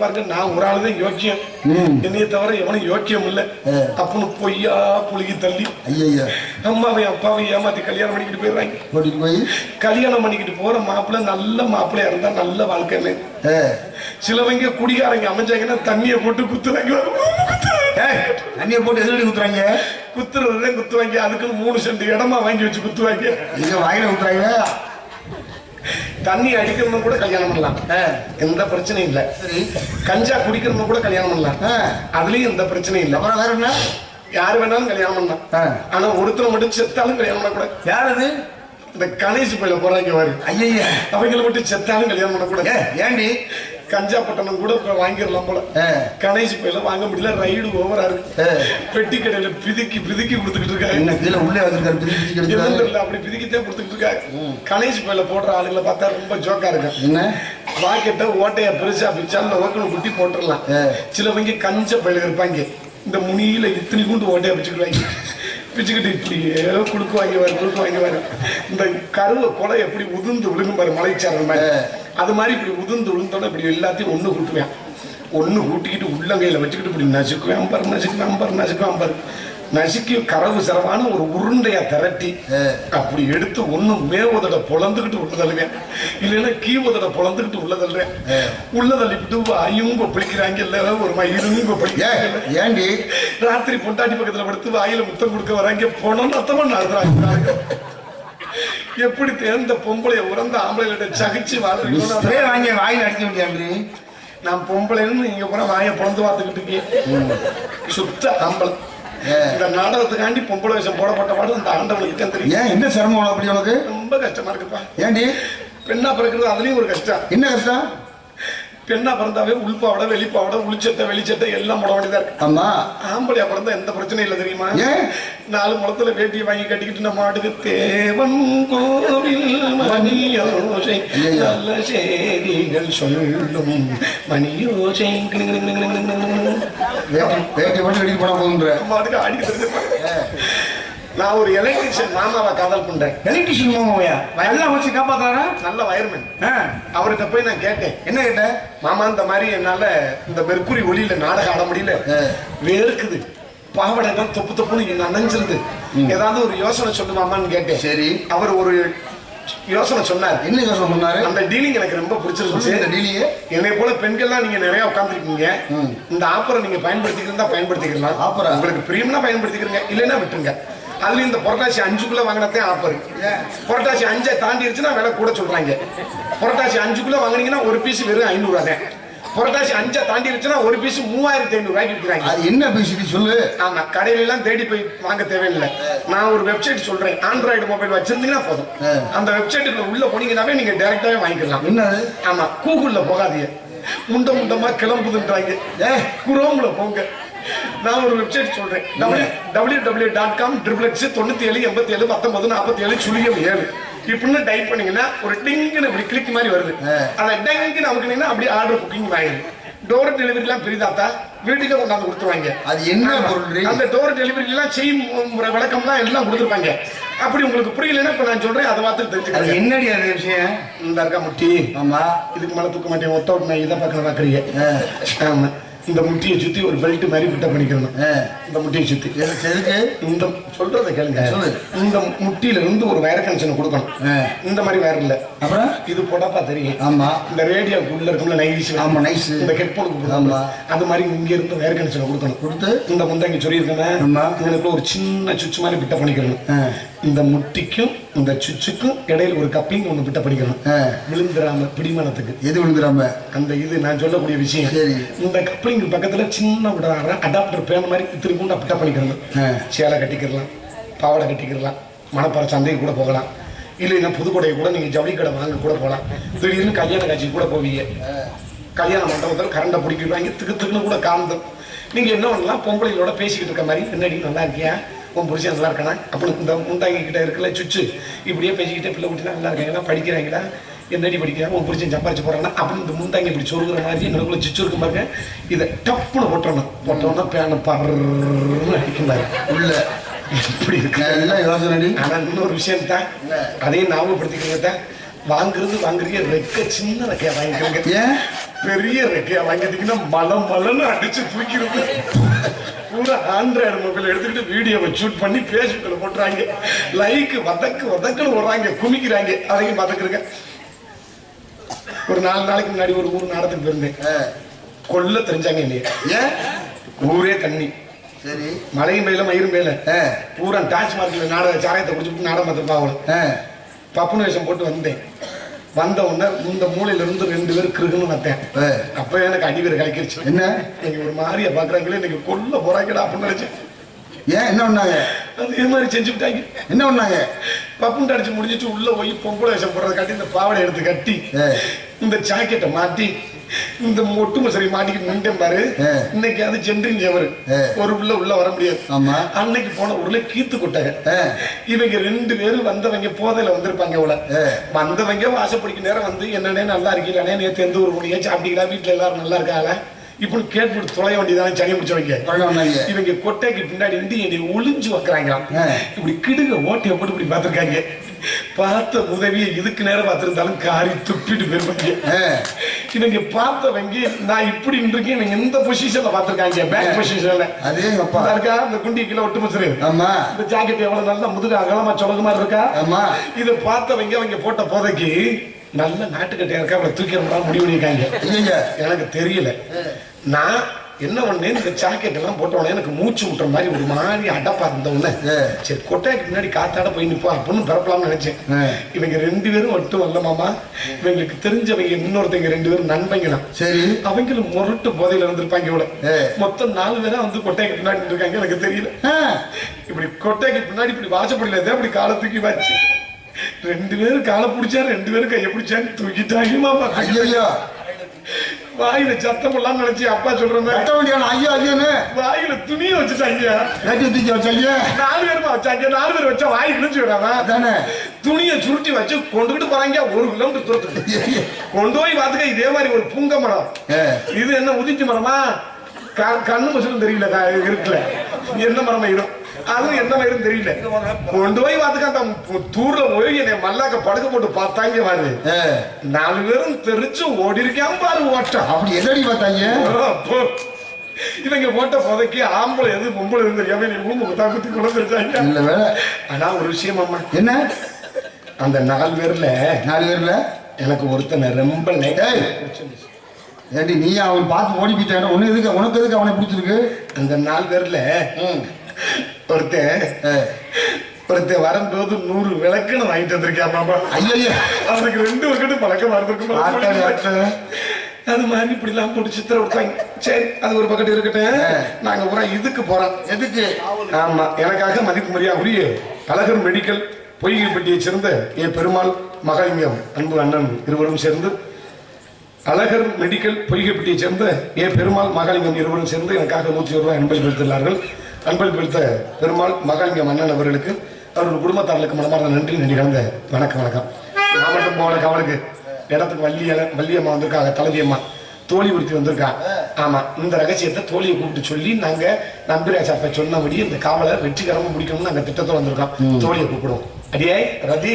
பாருங்க நான் ஒரு ஆளு தான் யோக்கியம். என்னைய தவிர எவனும் யோக்கியம் இல்ல. அப்பனு பொய்யா புழுகி தள்ளி. ஐயா அம்மாவையும் அப்பாவையும் ஏமாத்தி கல்யாணம் பண்ணிக்கிட்டு போயிடுறாங்க. போய்? கல்யாணம் பண்ணிக்கிட்டு போற மாப்பிள்ளை நல்ல மாப்பிள்ளையா இருந்தா நல்ல வாழ்க்கைன்னு சிலவங்க குடிகாரங்க அமைஞ்சாங்கன்னா தண்ணியை போட்டு குத்துறாங்க. தண்ணியை போட்டு எதிரடி குத்துறாங்க? குத்துறதுதான் குத்துவாங்க. அதுக்குன்னு மூணு சென்ட் இடமா வாங்கி வச்சு குத்துவாங்க. வாயில குத்துறாங்க? தண்ணி அடிக்கிறவங்க கூட கல்யாணம் பண்ணலாம். எந்த பிரச்சனையும் இல்ல. கஞ்சா குடிக்கிறவங்க கூட கல்யாணம் பண்ணலாம். அதுலயும் எந்த பிரச்சனையும் இல்ல. அப்புறம் வேற என்ன? யாரு வேணாலும் கல்யாணம் பண்ணலாம். ஆனா ஒருத்தர் மட்டும் செத்தாலும் கல்யாணம் பண்ணக்கூடாது. யார் அது? இந்த கணேஷ் பையில போறாங்க பாரு. ஐயா அவங்களை மட்டும் செத்தாலும் கல்யாணம் பண்ணக்கூடாது. ஏ ஏண்டி? கஞ்சா பட்டணம் கூட இப்ப வாங்கிடலாம் போல. கணேஷ் பையில வாங்க முடியல ரைடு ஓவரா இருக்கு. பெட்டி கடையில பிதுக்கி பிதுக்கி கொடுத்துக்கிட்டு இருக்காங்க. என்ன கீழே உள்ளே. தெரியல அப்படி பிதுக்கிட்டே கொடுத்துக்கிட்டு இருக்காங்க. கணேஷ் பையில போடுற ஆளுங்களை பார்த்தா ரொம்ப ஜோக்கா இருக்கு என்ன? பாக்கெட்டை ஓட்டைய பெருசா பிச்சா லோக்கல் குட்டி போட்டுடலாம். சிலவங்க கஞ்ச பயில இருப்பாங்க. இந்த முனியில இத்தனை கூண்டு ஓட்டைய பிச்சுக்குவாங்க பிச்சுக்கிட்டு இப்படியே குடுக்குவாங்க வாரு குடுக்குவாங்க வாரு இந்த கருவை கொலை எப்படி உதிர்ந்து விழுகும் பாரு மலைச்சாரல் மாதிரி. அது மாதிரி இப்படி உதிர்ந்து விழுந்தோட இப்படி எல்லாத்தையும் ஒண்ணு கூட்டுவேன். ஒண்ணு கூட்டிக்கிட்டு உள்ளங்கையில வச்சுக்கிட்டு இப்படி நசுக்குவேன் பாரு நசுக்குவேன் பாரு நசுக்குவேன் பாரு. நசுக்கி கரவு சிறவான ஒரு உருண்டையா திரட்டி. அப்படி எடுத்து ஒண்ணு மேவதோட பொழந்துக்கிட்டு உள்ள தள்ளுவேன். இல்லைன்னா கீவதோட பொழந்துக்கிட்டு உள்ள தள்ளுறேன் உள்ள தள்ளிவிட்டு வாயும் கொப்பளிக்கிறாங்க இல்ல ஒரு மயிலும் ஏ கொப்பளிக்கிறாங்க ஏண்டி? ராத்திரி பொண்டாட்டி பக்கத்துல படுத்து வாயில முத்தம் கொடுக்க வராங்க போனோம் அத்தமா நடத்துறாங்க எப்படி தேர்ந்த பொம்பளைய உறந்த ஆம்பளைகிட்ட சகிச்சு வாழ்றீங்களோ வாங்கி வாயில் அடிக்க முடியாது நான் பொம்பளைன்னு நீங்க கூட வாயை பொழந்து பார்த்துக்கிட்டு சுத்த ஆம்பளை. இந்த நாடகத்துக்காண்டி பொம்பளை வேஷம் போடப்பட்ட பாடு இந்த ஆண்டவனுக்கு தெரியும்? ஏன் என்ன சிரமம் அப்படி உனக்கு? ரொம்ப கஷ்டமா இருக்குப்பா. ஏண்டி பெண்ணா பிறக்கிறது அதுலயும் ஒரு கஷ்டம். என்ன கஷ்டம்? பெண்ணா பிறந்தாவே உள்பாவடை வெளிப்பாவடை உளிச்சட்டை வெளிச்சட்டை எல்லாம் போட வேண்டியதா இருக்கு. ஆமா. ஆம்பளையா பிறந்தா எந்த பிரச்சனையும் இல்லை தெரியுமா? நாலு முளத்துல வேட்டியை வாங்கி கட்டிக்கிட்டு நம்ம மாட்டுக்கு தேவன் ஐயையோ. நல்ல செய்திகள் சொல்லும். வேட்டி மட்டும் அடிக்க போனா போகுன்ற நான் ஒரு எலக்ட்ரிஷியன் மாமாவை காதல் பண்றேன். எலக்ட்ரிஷியன் மாமாவையா? எல்லாம் வச்சு காப்பாத்தாரா நல்ல வயர்மேன். அவர்கிட்ட போய் நான் கேட்டேன். என்ன கேட்ட? மாமா இந்த மாதிரி என்னால இந்த மெர்க்குரி ஒளியில நாடகம் ஆட முடியல. வேர்க்குது. பாவடை தொப்பு தொப்புன்னு நனைஞ்சிருது. ஏதாவது ஒரு யோசனை சொல்லுமாமான்னு கேட்டேன். சரி. அவர் ஒரு யோசனை சொன்னார். என்ன யோசனை சொன்னாரு? அந்த டீலிங் எனக்கு ரொம்ப பிடிச்சிருந்துச்சு. இந்த டீலியே என்னை போல பெண்கள்லாம் நீங்க நிறைய உட்காந்துருக்கீங்க. இந்த ஆப்பரை நீங்க பயன்படுத்திக்கிறதா பயன்படுத்திக்கலாம் ஆப்பரா? உங்களுக்கு பிரியம்னா பயன்படுத்திக்கிறீங்க இல்லைன்னா விட்டுருங்க. அதுலயும் இந்த புரட்டாசி அஞ்சுக்குள்ள வாங்கினதே ஆப்பர் புரட்டாசி அஞ்சை தாண்டிடுச்சுன்னா விலை கூட சொல்றாங்க. புரட்டாசி அஞ்சுக்குள்ள வாங்குனீங்கன்னா ஒரு பீஸ் வெறும் ஐநூறு தான். புரட்டாசி அஞ்சை தாண்டிடுச்சுன்னா ஒரு பீஸ் மூவாயிரத்தி ஐநூறு ரூபாய்க்கு விற்கிறாங்க அது என்ன பேசிட்டு சொல்லு? ஆமா கடையில எல்லாம் தேடி போய் வாங்க தேவையில்லை. நான் ஒரு வெப்சைட் சொல்றேன். ஆண்ட்ராய்டு மொபைல் வச்சிருந்தீங்கன்னா போதும். அந்த வெப்சைட்டுக்குள்ள உள்ள போனீங்கன்னாவே நீங்க டைரக்டாவே வாங்கிக்கலாம். என்னது? ஆமா கூகுள்ல போகாதீங்க. முண்ட முண்டமா கிளம்புதுன்றாங்க. ஏ? குரோம்ல போங்க. நான் ஒரு வெப்சைட் சொல்றேன். W W dot com triple X தொண்ணூத்தி ஏழு எண்பத்தி ஏழு பத்தொன்பது நாற்பத்தி ஏழு சுழியம் ஏழு. இப்படின்னு டைப் பண்ணீங்கன்னா ஒரு டிங்குன்னு இப்படி கிளிக் மாதிரி வருது. அதை டங்குன்னு அமுக்குனீங்கன்னா அப்படியே ஆர்டர் புக்கிங் வாங்கிடுது டோர் டெலிவரிலாம் பெரிதாத்தா வீட்டுக்கே கொண்டாந்து கொடுத்துருவாங்க. அது என்ன. பொருள் அந்த டோர் டெலிவரி எல்லாம் செய்யும் முறை விளக்கம்லாம் எல்லாம் கொடுத்துருப்பாங்க. அப்படி உங்களுக்கு புரியலன்னா இப்ப நான் சொல்றேன் அதை அது தெரிஞ்சுக்கிறேன் என்னடி அது விஷயம்? இந்த இருக்கா முட்டி. ஆமா. இதுக்கு மேல தூக்க மாட்டேன் ஒத்த நான் இதை பார்க்கணும் பார்க்குறீங்க. ஆமா. இந்த முட்டியை சுத்தி ஒரு பெல்ட் மாதிரி ஃபிட்ட பண்ணிக்கணும். இந்த முட்டியை சுத்தி. எதுக்கு இந்த சொல்றதை கேளுங்க. சொல்லு. இந்த முட்டியில இருந்து ஒரு வயர் கனெக்ஷன் கொடுக்கணும். இந்த மாதிரி வயர் இல்ல. அப்புறம்? இது போடாப்பா தெரியும். ஆமா. இந்த ரேடியோக்குள்ள இருக்கும்ல நைஸ் ஆமா, nice. இந்த ஹெட்போனுக்கு ஆமா. அது மாதிரி இங்க இருந்து வயர் கனெக்ஷன் கொடுக்கணும். கொடுத்து? இந்த முந்தாங்க சொல்லியிருக்கேன் ஆமா. இதுக்குள்ள ஒரு சின்ன சுவிட்ச் மாதிரி பிட்ட பண்ணிக்கணும். இந்த முட்டிக்கும் இந்த சுவிட்சுக்கும் இடையில ஒரு கப்ளிங் ஒண்ணு பிட்ட பண்ணிக்கணும் ஆ. விழுந்துராம பிடிமானத்துக்கு. எது விழுந்துடாம அந்த இது நான் சொல்லக்கூடிய விஷயம். சரி. இந்த கப்ளிங் பக்கத்துல சின்ன விட அடாப்டர் பேன மாதிரி திரும்ப பிட்ட பண்ணிக்கணும். சேலை கட்டிக்கிறலாம் பாவாடை கட்டிக்கிறலாம் மணப்பாறை சந்தைக்கு கூட போகலாம். இல்லைன்னா புதுக்கோட்டையை கூட நீங்க ஜவுளி கடை வாங்க கூட போகலாம். திடீர்னு கல்யாண காட்சிக்கு கூட போவீங்க. கல்யாண மண்டபத்தில் கரண்டை பிடிக்கிறாங்க திக்கு திக்குன்னு கூட காந்தம். நீங்க என்ன பண்ணலாம் பொம்பளைகளோட பேசிக்கிட்டு இருக்க மாதிரி பின்னாடி நல்லா இருக்கியா? உன் புருஷன் நல்லா இருக்கானா? அப்படி இந்த முண்டாங்கி கிட்ட இருக்குல்ல சுச்சு. இப்படியே பேசிக்கிட்டே பிள்ளை விட்டுனா நல்லா இருக்காங்களா? படிக்கிறாங்களா? என்னடி படிக்கிறாங்க? உன் புருஷன் சம்பாரிச்சு போறாங்கன்னா அப்படின்னு இந்த முந்தாங்கி இப்படி சொருகிற மாதிரி எங்களுக்குள்ள சுச்சு இருக்கும் பாருங்க. இதை டப்புன்னு போட்டுறணும் போட்டோம்னா பேனை பர்ன்னு அடிக்கும் பாரு. உள்ள. இப்படி இருக்கு. யோசனை ஆனா இன்னொரு விஷயம் தான். அதையும் ஞாபகப்படுத்திக்கிறீங்க தான். வாங்குறது வாங்குறீங்க ரெக்க சின்ன ரெக்கையா வாங்கிக்கிறீங்க பெரிய ரெக்கையா வாங்கிட்டீங்கன்னா மலம் மலன்னு அடிச்சு தூக்கிடுது பூரா ஆண்ட்ராய்டு மொபைல் எடுத்துக்கிட்டு வீடியோவை ஷூட் பண்ணி பேஸ்புக்ல போட்டுறாங்க. லைக் வதக்கு வதக்குன்னு விடுறாங்க குமிக்கிறாங்க. அதையும் பார்த்துக்கிறேங்க ஒரு நாலு நாளைக்கு முன்னாடி ஒரு ஊர் நாடத்துக்கு போயிருந்தேன். கொல்ல தெரிஞ்சாங்க இல்லையா ஏன்? ஊரே தண்ணி. சரி. மழையும் மேல மயிரும் மேல. பூரா டாச் மார்க்கில் நாடக சாராயத்தை குடிச்சுட்டு நாடகம் பார்த்துருப்பாங்க பப்புனு வேஷம் போட்டு வந்தேன். வந்த உடனே இந்த மூலையில இருந்து ரெண்டு பேரும் கிருகுன்னு வந்தேன். அப்ப எனக்கு அடிவேர் கலக்கிருச்சு. என்ன? நீங்க ஒரு மாதிரியா பாக்குறாங்களே இன்னைக்கு கொல்ல போறாங்கடா அப்படின்னு நினைச்சேன். ஏன் என்ன பண்ணாங்க அதே மாதிரி செஞ்சு விட்டாங்க என்ன பண்ணாங்க பப்புண்டு அடிச்சு முடிஞ்சிட்டு உள்ள போய் பொம்பளை வேஷம் போடுறத காட்டி இந்த பாவடை எடுத்து கட்டி. இந்த ஜாக்கெட்டை மாட்டி இந்த மொட்டு மசரி மாட்டிக்கிட்டு நின்றேன் பாரு. இன்னைக்கு அது சென்றின் ஜவர். ஒரு உள்ள உள்ள வர முடியாது ஆமா. அன்னைக்கு போன ஊர்ல கீத்து கொட்டாங்க. இவங்க ரெண்டு பேரும் வந்தவங்க போதையில வந்திருப்பாங்க ஆ. வந்தவங்க வாசப்படிக்கு நேரம் வந்து என்னன்னே நல்லா இருக்கீங்களே நேற்று எந்த ஒரு முடியா சாப்பிட்டீங்களா வீட்டுல எல்லாரும் நல்லா இருக்காங்களா இப்படி கேட்டு தொலைய வேண்டியதானே? சனி முடிச்சவங்க. இவங்க கொட்டைக்கு பின்னாடி இருந்து என்னை ஒளிஞ்சு வைக்கிறாங்க. இப்படி கிடுங்க ஓட்டையை போட்டு இப்படி பார்த்திருக்காங்க. பார்த்த உதவியை இதுக்கு நேரம் பார்த்திருந்தாலும் காரி துப்பிட்டு போயிருப்பாங்க. இவங்க பார்த்தவங்க நான் இப்படி இருக்கேன் இவங்க இந்த பொசிஷன்ல பார்த்திருக்காங்க பேக் பொசிஷன்ல அதே அப்பா? இருக்கா? இந்த குண்டி கீழே ஒட்டு மசுரு ஆமா. இந்த ஜாக்கெட் எவ்வளவு நல்லா முதுகு அகலமா சொலகு மாதிரி இருக்கா? ஆமா. இதை பார்த்தவங்க அவங்க போட்ட போதைக்கு நல்ல நாட்டுக்கட்டையா இருக்கா அவளை தூக்கி முடிவு பண்ணிருக்காங்க. இல்லைங்க. எனக்கு தெரியல. நான் என்ன பண்ணேன் இந்த ஜாக்கெட் எல்லாம் போட்ட உடனே எனக்கு மூச்சு விட்டுற மாதிரி ஒரு மாதிரி அடப்பா இருந்த உடனே ஏ. சரி கொட்டைக்கு முன்னாடி காத்தாட போய் நிப்போம் அப்படின்னு பரப்பலாம்னு நினைச்சேன். இவங்க ரெண்டு பேரும் மட்டும் வரல மாமா இவங்களுக்கு தெரிஞ்சவங்க இன்னொருத்தங்க ரெண்டு பேரும் நண்பங்க தான். சரி. அவங்களும் முரட்டு போதையில இருந்திருப்பாங்க இவ்வளவு. மொத்தம் நாலு பேரா வந்து கொட்டைக்கு பின்னாடி இருக்காங்க எனக்கு தெரியல. இப்படி கொட்டைக்கு பின்னாடி இப்படி வாசப்படியில இருந்தா இப்படி காலை தூக்கி வச்சு. ரெண்டு பேரும் காலை பிடிச்சா ரெண்டு பேரும் கையை பிடிச்சாங்க தூக்கிட்டாங்க மாமா ஐயோ வாயில சத்தம் எல்லாம் நினைச்சு அப்பா சொல்ற மாதிரி. ஐயோ ஐயோன்னு வாயில துணியை வச்சுட்டாங்க வேட்டி தூக்கி வச்சாங்க நாலு பேருமா வச்சாங்க நாலு பேர் வச்சா வாய் கிழிச்சு விடாம தானே துணியை சுருட்டி வச்சு கொண்டுகிட்டு போறாங்க ஒரு கிலோமீட்டர் தூரத்துக்கு கொண்டு போய் பார்த்துக்க இதே மாதிரி ஒரு புங்க மரம். இது என்ன உதிச்சி மரமா? கண்ணு மசலும் தெரியல இருக்குல்ல. என்ன மரமா இரும்? அதுவும் என்ன மரம் தெரியல. கொண்டு போய் பார்த்துக்க தூர்ல போய் என்னை மல்லாக்க படுக்க போட்டு பார்த்தாங்க பாரு. நாலு பேரும் தெரிச்சு ஓடி இருக்காம பாரு ஓட்டம். அப்படி என்னடி பார்த்தாங்க? இவங்க போட்ட புதைக்கு ஆம்பளை எது பொம்பளை எது தெரியாம நீ ஊம்பு குத்தா குத்தி கொண்டு வச்சாங்க இல்ல ஆனா ஒரு விஷயம் அம்மா என்ன? அந்த நாலு பேர்ல நாலு பேர்ல? எனக்கு ஒருத்தனை ரொம்ப ஏய். நெ- அவன் பார்த்து ஓடி போயிட்டான. உனக்கு எதுக்கு உனக்கு எதுக்கு அவனை பிடிச்சிருக்கு? அந்த நாலு பேர்ல. ஒருத்தன் ஒருத்தன் வரும்போது நூறு விளக்குன்னு வாங்கிட்டு வந்திருக்கான் மாமா. ஐயையே. அவனுக்கு ரெண்டு வக்கட்டு பழக்கமா ஆத்தா. அது மாதிரி இப்படி எல்லாம் போட்டு சித்திர விட்டாங்க சரி அது ஒரு பக்கத்து இருக்கட்டும். நாங்க பூரா இதுக்கு போறோம். எதுக்கு? ஆமா எனக்காக மதிப்பு மரியாதை உரிய அழகர் மெடிக்கல் பொய்கைப்பட்டியை சேர்ந்த ஏ பெருமாள் மகாலிங்கம் அன்பு அண்ணன் இருவரும் சேர்ந்து அழகர் மெடிக்கல் பொய்கைப்பட்டியை சேர்ந்த ஏ பெருமாள் மகாலிங்கம் இருவரும் சேர்ந்து எனக்காக நூற்றி ஒரு ரூபாய் அன்பளிப்படுத்துள்ளார்கள் அன்பளிப்படுத்த பெருமாள் மகாலிங்கம் அண்ணன் அவர்களுக்கு அவர்கள் குடும்பத்தார்களுக்கு மனமார்ந்த நன்றி நன்றி கலந்த வணக்கம் வணக்கம். நான் மட்டும் போகல அவளுக்கு இடத்துக்கு வள்ளிய வள்ளியம்மா வந்திருக்காங்க தலைவியம்மா தோழி ஒருத்தி வந்திருக்கா. ஆமா இந்த ரகசியத்தை தோழியை கூப்பிட்டு சொல்லி நாங்க நம்பிராஜ் அப்ப சொன்னபடி இந்த காவலை வெற்றிகரமா முடிக்கணும்னு நாங்க திட்டத்தோட வந்திருக்கோம். தோழியை கூப்பிடுவோம். அடியே ரதி.